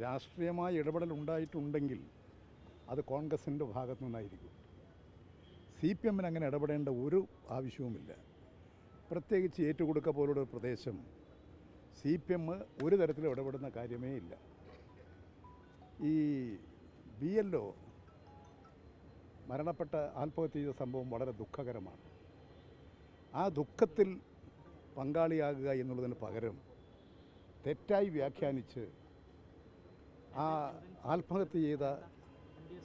രാഷ്ട്രീയമായ ഇടപെടൽ ഉണ്ടായിട്ടുണ്ടെങ്കിൽ അത് കോൺഗ്രസിന്റെ ഭാഗത്തു നിന്നായിരിക്കും. സി പി എമ്മിന് അങ്ങനെ ഇടപെടേണ്ട ഒരു ആവശ്യവുമില്ല. പ്രത്യേകിച്ച് ഏറ്റുകൊടുക്ക പോലുള്ള പ്രദേശം സി പി എം ഒരു തരത്തിലും ഇടപെടുന്ന കാര്യമേ ഇല്ല. ഈ ബി എൽ ഒ മരണപ്പെട്ട ആത്മഹത്യ ചെയ്ത സംഭവം വളരെ ദുഃഖകരമാണ്. ആ ദുഃഖത്തിൽ പങ്കാളിയാകുക എന്നുള്ളതിന് പകരം തെറ്റായി വ്യാഖ്യാനിച്ച് ആ ആത്മഹത്യ ചെയ്ത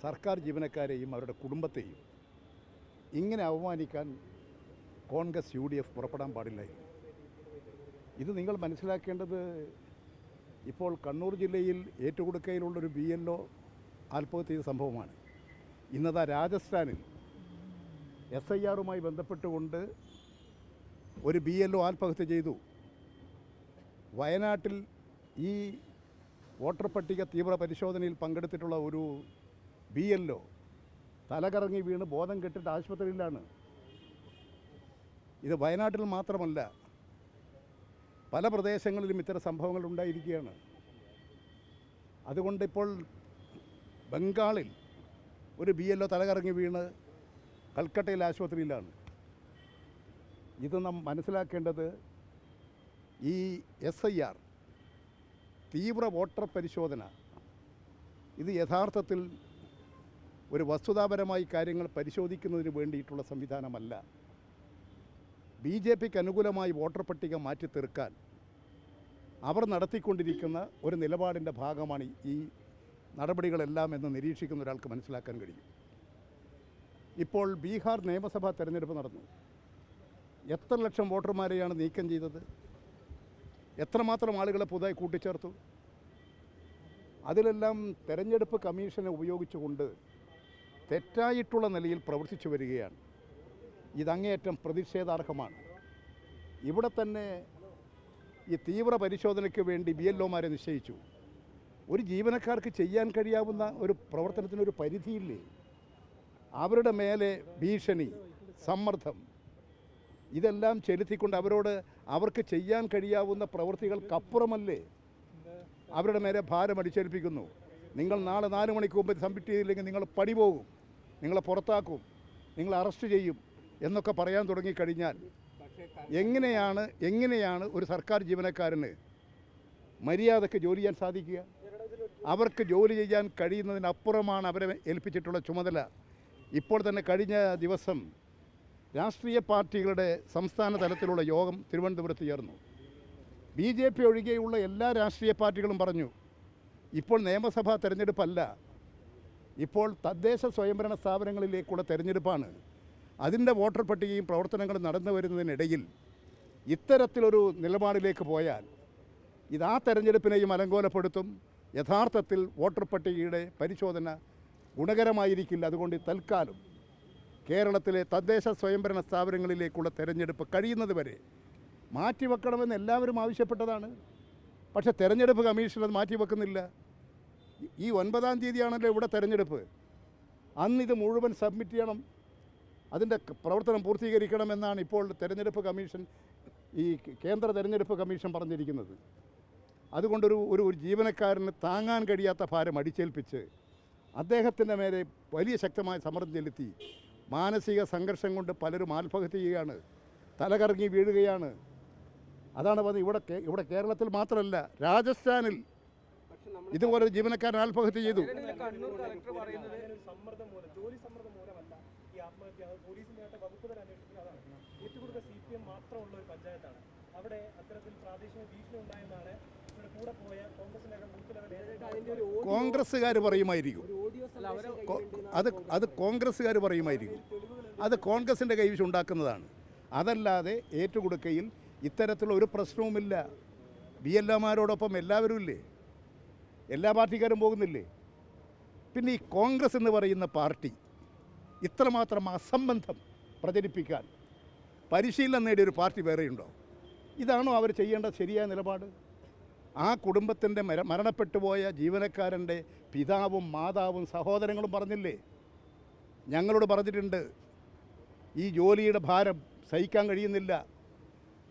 സർക്കാർ ജീവനക്കാരെയും അവരുടെ കുടുംബത്തെയും ഇങ്ങനെ അവമാനിക്കാൻ കോൺഗ്രസ് യു ഡി എഫ് പുറപ്പെടാൻ പാടില്ലായിരുന്നു ഇത് നിങ്ങൾ മനസ്സിലാക്കേണ്ടത് ഇപ്പോൾ കണ്ണൂർ ജില്ലയിൽ ഏറ്റുകൊടുക്കയിലുള്ളൊരു ബി എൽ ഒ ആത്മഹത്യ ചെയ്ത സംഭവമാണ്. ഇന്നതാ രാജസ്ഥാനിൽ എസ് ഐ ആറുമായി ബന്ധപ്പെട്ടുകൊണ്ട് ഒരു ബി എൽ ഒ ആത്മഹത്യ ചെയ്തു. വയനാട്ടിൽ ഈ വോട്ടർ പട്ടിക തീവ്ര പരിശോധനയിൽ പങ്കെടുത്തിട്ടുള്ള ഒരു ബി എൽ ഒ തലകറങ്ങി വീണ് ബോധം കെട്ടിട്ട് ആശുപത്രിയിലാണ്. ഇത് വയനാട്ടിൽ മാത്രമല്ല പല പ്രദേശങ്ങളിലും ഇത്തരം സംഭവങ്ങൾ ഉണ്ടായിരിക്കുകയാണ്. അതുകൊണ്ട് ഇപ്പോൾ ബംഗാളിൽ ഒരു ബി എൽ ഒ തലകറങ്ങി വീണ് കൽക്കട്ടയിൽ ആശുപത്രിയിലാണ്. ഇത് നാം മനസ്സിലാക്കേണ്ടത് ഈ എസ് ഐ ആർ തീവ്ര വോട്ടർ പരിശോധന. ഇത് യഥാർത്ഥത്തിൽ ഒരു വസ്തുതാപരമായി കാര്യങ്ങൾ പരിശോധിക്കുന്നതിന് വേണ്ടിയിട്ടുള്ള സംവിധാനമല്ല. ബി ജെ പിക്ക് അനുകൂലമായി വോട്ടർ പട്ടിക മാറ്റി തീർക്കാൻ അവർ നടത്തിക്കൊണ്ടിരിക്കുന്ന ഒരു നിലപാടിന്റെ ഭാഗമാണ് ഈ നടപടികളെല്ലാം എന്ന് നിരീക്ഷിക്കുന്ന ഒരാൾക്ക് മനസ്സിലാക്കാൻ കഴിയും. ഇപ്പോൾ ബീഹാർ നിയമസഭാ തെരഞ്ഞെടുപ്പ് നടന്നു. എത്ര ലക്ഷം വോട്ടർമാരെയാണ് നീക്കം ചെയ്തത്? എത്രമാത്രം ആളുകളെ പുതുതായി കൂട്ടിച്ചേർത്തു? അതിലെല്ലാം തെരഞ്ഞെടുപ്പ് കമ്മീഷനെ ഉപയോഗിച്ചുകൊണ്ട് തെറ്റായിട്ടുള്ള നിലയിൽ പ്രവർത്തിച്ചു വരികയാണ്. ഇതങ്ങേയറ്റം പ്രതിഷേധാർഹമാണ്. ഇവിടെ തന്നെ ഈ തീവ്ര പരിശോധനയ്ക്ക് വേണ്ടി ബി എൽഒമാരെ നിശ്ചയിച്ചു. ഒരു ജീവനക്കാർക്ക് ചെയ്യാൻ കഴിയാവുന്ന ഒരു പ്രവർത്തനത്തിനൊരു പരിധിയില്ലേ? അവരുടെ മേലെ ഭീഷണി സമ്മർദ്ദം ഇതെല്ലാം ചെലുത്തിക്കൊണ്ട് അവരോട് അവർക്ക് ചെയ്യാൻ കഴിയാവുന്ന പ്രവൃത്തികൾക്കപ്പുറമല്ലേ അവരുടെ മേലെ ഭാരം അടിച്ചേൽപ്പിക്കുന്നു. നിങ്ങൾ നാളെ നാല് മണിക്ക് മുമ്പ് സബ്മിറ്റ് ചെയ്തില്ലെങ്കിൽ നിങ്ങൾ പണി പോകും. നിങ്ങളെ പുറത്താക്കും. നിങ്ങൾ അറസ്റ്റ് ചെയ്യും എന്നൊക്കെ പറയാൻ തുടങ്ങിക്കഴിഞ്ഞാൽ എങ്ങനെയാണ് എങ്ങനെയാണ് ഒരു സർക്കാർ ജീവനക്കാരന് മര്യാദയ്ക്ക് ജോലി ചെയ്യാൻ സാധിക്കുക? അവർക്ക് ജോലി ചെയ്യാൻ കഴിയുന്നതിനപ്പുറമാണ് അവരെ ഏൽപ്പിച്ചിട്ടുള്ള ചുമതല. ഇപ്പോൾ തന്നെ കഴിഞ്ഞ ദിവസം രാഷ്ട്രീയ പാർട്ടികളുടെ സംസ്ഥാന തലത്തിലുള്ള യോഗം തിരുവനന്തപുരത്ത് ചേർന്നു. ബി ജെ പി ഒഴികെയുള്ള എല്ലാ രാഷ്ട്രീയ പാർട്ടികളും പറഞ്ഞു ഇപ്പോൾ നിയമസഭാ തെരഞ്ഞെടുപ്പല്ല. ഇപ്പോൾ തദ്ദേശ സ്വയംഭരണ സ്ഥാപനങ്ങളിലേക്കുള്ള തെരഞ്ഞെടുപ്പാണ്. അതിന്റെ വോട്ടർ പട്ടികയും പ്രവർത്തനങ്ങളും നടന്നു വരുന്നതിനിടയിൽ ഇത്തരത്തിലൊരു നിലപാടിലേക്ക് പോയാൽ ഇത് ആ തെരഞ്ഞെടുപ്പിനെയും അലങ്കോലപ്പെടുത്തും. യഥാർത്ഥത്തിൽ വോട്ടർ പട്ടികയുടെ പരിശോധന ഗുണകരമായിരിക്കില്ല. അതുകൊണ്ട് തൽക്കാലം കേരളത്തിലെ തദ്ദേശ സ്വയംഭരണ സ്ഥാപനങ്ങളിലേക്കുള്ള തെരഞ്ഞെടുപ്പ് കഴിയുന്നത് വരെ മാറ്റിവെക്കണമെന്ന് എല്ലാവരും ആവശ്യപ്പെട്ടതാണ്. പക്ഷേ തെരഞ്ഞെടുപ്പ് കമ്മീഷൻ അത് മാറ്റിവെക്കുന്നില്ല. ഈ ഒൻപതാം തീയതിയാണല്ലോ ഇവിടെ തെരഞ്ഞെടുപ്പ്. അന്ന് ഇത് മുഴുവൻ സബ്മിറ്റ് ചെയ്യണം. അതിന്റെ പ്രവർത്തനം പ്രവർത്തനം പൂർത്തീകരിക്കണമെന്നാണ് ഇപ്പോൾ തെരഞ്ഞെടുപ്പ് കമ്മീഷൻ ഈ കേന്ദ്ര തെരഞ്ഞെടുപ്പ് കമ്മീഷൻ പറഞ്ഞിരിക്കുന്നത്. അതുകൊണ്ടൊരു ഒരു ഒരു ജീവനക്കാരന് താങ്ങാൻ കഴിയാത്ത ഭാരം അടിച്ചേൽപ്പിച്ച് അദ്ദേഹത്തിന്റെ മേലെ വലിയ ശക്തമായ സമ്മർദ്ദം ചെലുത്തി മാനസിക സംഘർഷം കൊണ്ട് പലരും ആത്മഹത്യ ചെയ്യുകയാണ്. തലകറങ്ങി വീഴുകയാണ്. അതാണ് പറഞ്ഞത് ഇവിടെ ഇവിടെ കേരളത്തിൽ മാത്രമല്ല രാജസ്ഥാനിൽ ഇതുപോലെ ജീവനക്കാരൻ ആത്മഹത്യ ചെയ്തു. അവിടെ അത്തരത്തിൽ പ്രാദേശിക ഭീഷണി ഉണ്ടായെന്നാണ് കോൺഗ്രസ്സുകാർ പറയുമായിരിക്കും. അത് അത് കോൺഗ്രസ്സുകാർ പറയുമായിരിക്കും. അത് കോൺഗ്രസിന്റെ കൈവശം ഉണ്ടാക്കുന്നതാണ്. അതല്ലാതെ ഏറ്റുകൊടുക്കയിൽ ഇത്തരത്തിലുള്ള ഒരു പ്രശ്നവുമില്ല. ബി എൽ എമാരോടൊപ്പം എല്ലാവരും ഇല്ലേ? എല്ലാ പാർട്ടിക്കാരും പോകുന്നില്ലേ? പിന്നെ ഈ കോൺഗ്രസ് എന്ന് പറയുന്ന പാർട്ടി ഇത്രമാത്രം അസംബന്ധം പ്രചരിപ്പിക്കാൻ പരിശീലനം നേടിയൊരു പാർട്ടി വേറെയുണ്ടോ? ഇതാണോ അവർ ചെയ്യേണ്ട ശരിയായ നിലപാട്? ആ കുടുംബത്തിന്റെ മര മരണപ്പെട്ടു പോയ ജീവനക്കാരന്റെ പിതാവും മാതാവും സഹോദരങ്ങളും പറഞ്ഞില്ലേ? ഞങ്ങളോട് പറഞ്ഞിട്ടുണ്ട് ഈ ജോലിയുടെ ഭാരം സഹിക്കാൻ കഴിയുന്നില്ല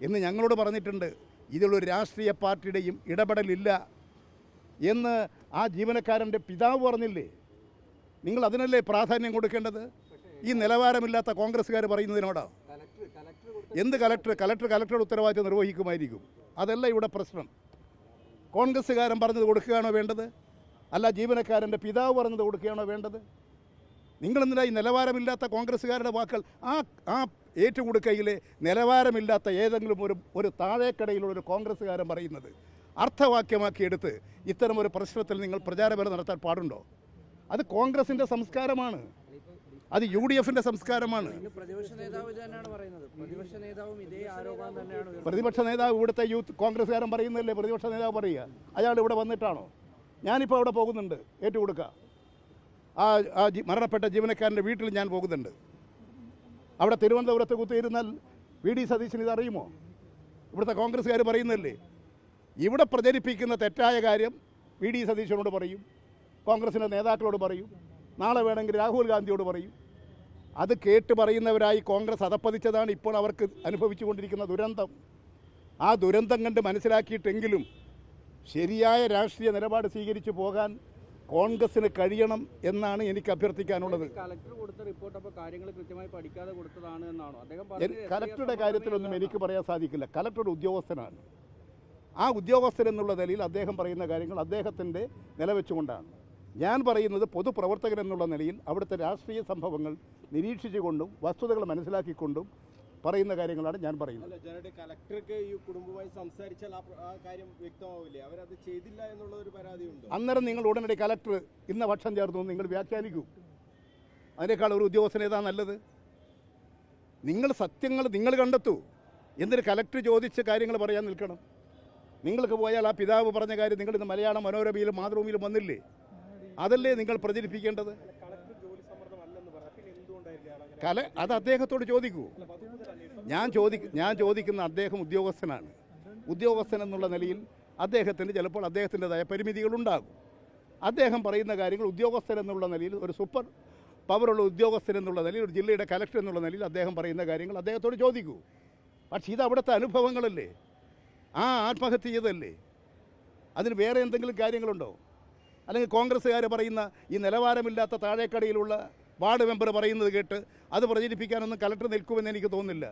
എന്ന് ഞങ്ങളോട് പറഞ്ഞിട്ടുണ്ട്. ഇതിലൊരു രാഷ്ട്രീയ പാർട്ടിയുടെയും ഇടപെടലില്ല എന്ന് ആ ജീവനക്കാരന്റെ പിതാവ് പറഞ്ഞില്ലേ? നിങ്ങൾ അതിനല്ലേ പ്രാധാന്യം കൊടുക്കേണ്ടത്? ഈ നിലവാരമില്ലാത്ത കോൺഗ്രസ്സുകാർ പറയുന്നതിനോടാ? എന്ത് കലക്ടർ? കലക്ടർ കലക്ടറുടെ ഉത്തരവാദിത്വം നിർവഹിക്കുമായിരിക്കും. അതല്ല ഇവിടെ പ്രശ്നം. കോൺഗ്രസ്സുകാരൻ പറഞ്ഞത് കൊടുക്കുകയാണോ വേണ്ടത്? അല്ല ജീവനക്കാരന്റെ പിതാവ് പറഞ്ഞത് കൊടുക്കുകയാണോ വേണ്ടത്? നിങ്ങളെന്തിനാ ഈ നിലവാരമില്ലാത്ത കോൺഗ്രസ്സുകാരുടെ വാക്കുകൾ ആ ആ ഏറ്റുകൊടുക്കയിലെ നിലവാരമില്ലാത്ത ഏതെങ്കിലും ഒരു ഒരു താഴേക്കടയിലുള്ള ഒരു കോൺഗ്രസ്സുകാരൻ പറയുന്നത് അർത്ഥവാക്യമാക്കിയെടുത്ത് ഇത്തരമൊരു പ്രശ്നത്തിൽ നിങ്ങൾ പ്രചാരബലം നടത്താൻ പാടുണ്ടോ? അത് കോൺഗ്രസിന്റെ സംസ്കാരമാണ്. അത് യു ഡി എഫിന്റെ സംസ്കാരമാണ് പ്രതിപക്ഷ നേതാവ് ഇവിടുത്തെ യൂത്ത് കോൺഗ്രസ്സുകാരൻ പറയുന്നില്ലേ പ്രതിപക്ഷ നേതാവ് പറയുക? അയാൾ ഇവിടെ വന്നിട്ടാണോ? ഞാനിപ്പോൾ അവിടെ പോകുന്നുണ്ട്. ഏറ്റുകൊടുക്കുക ആ ആ മരണപ്പെട്ട ജീവനക്കാരന്റെ വീട്ടിൽ ഞാൻ പോകുന്നുണ്ട്. അവിടെ തിരുവനന്തപുരത്ത് കുത്തിയിരുന്നാൽ വി ഡി സതീശൻ ഇതറിയുമോ ഇവിടുത്തെ കോൺഗ്രസ്സുകാർ പറയുന്നല്ലേ ഇവിടെ പ്രചരിപ്പിക്കുന്ന തെറ്റായ കാര്യം വി ഡി സതീശനോട് പറയും. കോൺഗ്രസിന്റെ നേതാക്കളോട് പറയും. നാളെ വേണമെങ്കിൽ രാഹുൽ ഗാന്ധിയോട് പറയും. അത് കേട്ട് പറയുന്നവരായി കോൺഗ്രസ് അതപ്പതിച്ചതാണ് ഇപ്പോൾ അവർക്ക് അനുഭവിച്ചു കൊണ്ടിരിക്കുന്ന ദുരന്തം. ആ ദുരന്തം കണ്ട് മനസ്സിലാക്കിയിട്ടെങ്കിലും ശരിയായ രാഷ്ട്രീയ നിലപാട് സ്വീകരിച്ചു പോകാൻ കോൺഗ്രസ്സിന് കഴിയണം എന്നാണ് എനിക്ക് അഭ്യർത്ഥിക്കാനുള്ളത്. കലക്ടറുടെ കാര്യത്തിലൊന്നും എനിക്ക് പറയാൻ സാധിക്കില്ല. കലക്ടർ ഉദ്യോഗസ്ഥനാണ്. ആ ഉദ്യോഗസ്ഥൻ എന്നുള്ള നിലയിൽ അദ്ദേഹം പറയുന്ന കാര്യങ്ങൾ അദ്ദേഹത്തിന്റെ നിലവെച്ചുകൊണ്ടാണ്. ഞാൻ പറയുന്നത് പൊതുപ്രവർത്തകൻ എന്നുള്ള നിലയിൽ അവിടുത്തെ രാഷ്ട്രീയ സംഭവങ്ങൾ നിരീക്ഷിച്ചുകൊണ്ടും വസ്തുതകൾ മനസ്സിലാക്കിക്കൊണ്ടും പറയുന്ന കാര്യങ്ങളാണ് ഞാൻ പറയുന്നത്. അല്ല ജനയുടെ കലക്ടർക്ക് ഈ കുടുംബവുമായി സംസാരിച്ചാൽ ആ കാര്യം വ്യക്തമാവില്ലേ? അവരത് ചെയ്തില്ല എന്നുള്ള ഒരു പരാതിയുണ്ട്? അന്നേരം നിങ്ങൾ ഉടനടി കലക്ടർ ഇന്ന പക്ഷം ചേർന്നു നിങ്ങൾ വ്യാഖ്യാനിക്കൂ. അതിനേക്കാൾ ഒരു ഉദ്യോഗസ്ഥൻ ഏതാ നല്ലത്? നിങ്ങൾ സത്യങ്ങൾ നിങ്ങൾ കണ്ടെത്തൂ. എന്തിന് കലക്ടർ ചോദിച്ച് കാര്യങ്ങൾ പറയാൻ നിൽക്കണം. നിങ്ങൾക്ക് പോയാൽ ആ പിതാവ് പറഞ്ഞ കാര്യം നിങ്ങൾ ഇന്ന് മലയാള മനോരമയിലും മാതൃഭൂമിയിലും വന്നില്ലേ? അതല്ലേ നിങ്ങൾ പ്രചരിപ്പിക്കേണ്ടത്? കല അത് അദ്ദേഹത്തോട് ചോദിക്കൂ. ഞാൻ ചോദി ഞാൻ ചോദിക്കുന്ന അദ്ദേഹം ഉദ്യോഗസ്ഥനാണ്. ഉദ്യോഗസ്ഥൻ എന്നുള്ള നിലയിൽ അദ്ദേഹത്തിന് ചിലപ്പോൾ അദ്ദേഹത്തിന്റെതായ പരിമിതികളുണ്ടാകും അദ്ദേഹം പറയുന്ന കാര്യങ്ങൾ ഉദ്യോഗസ്ഥൻ എന്നുള്ള നിലയിൽ ഒരു സൂപ്പർ പവറുള്ള ഉദ്യോഗസ്ഥൻ എന്നുള്ള നിലയിൽ ഒരു ജില്ലയുടെ കലക്ടർ എന്നുള്ള നിലയിൽ അദ്ദേഹം പറയുന്ന കാര്യങ്ങൾ അദ്ദേഹത്തോട് ചോദിക്കൂ. പക്ഷേ ഇത് അവിടുത്തെ അനുഭവങ്ങളല്ലേ? ആ ആത്മഹത്യ ചെയ്തല്ലേ അതിന് വേറെ എന്തെങ്കിലും കാര്യങ്ങളുണ്ടോ? അല്ലെങ്കിൽ കോൺഗ്രസ്സുകാർ പറയുന്ന ഈ നിലവാരമില്ലാത്ത താഴേക്കടയിലുള്ള വാർഡ് മെമ്പർ പറയുന്നത് കേട്ട് അത് പ്രചരിപ്പിക്കാനൊന്നും കലക്ടർ നിൽക്കുമെന്ന് എനിക്ക് തോന്നുന്നില്ല.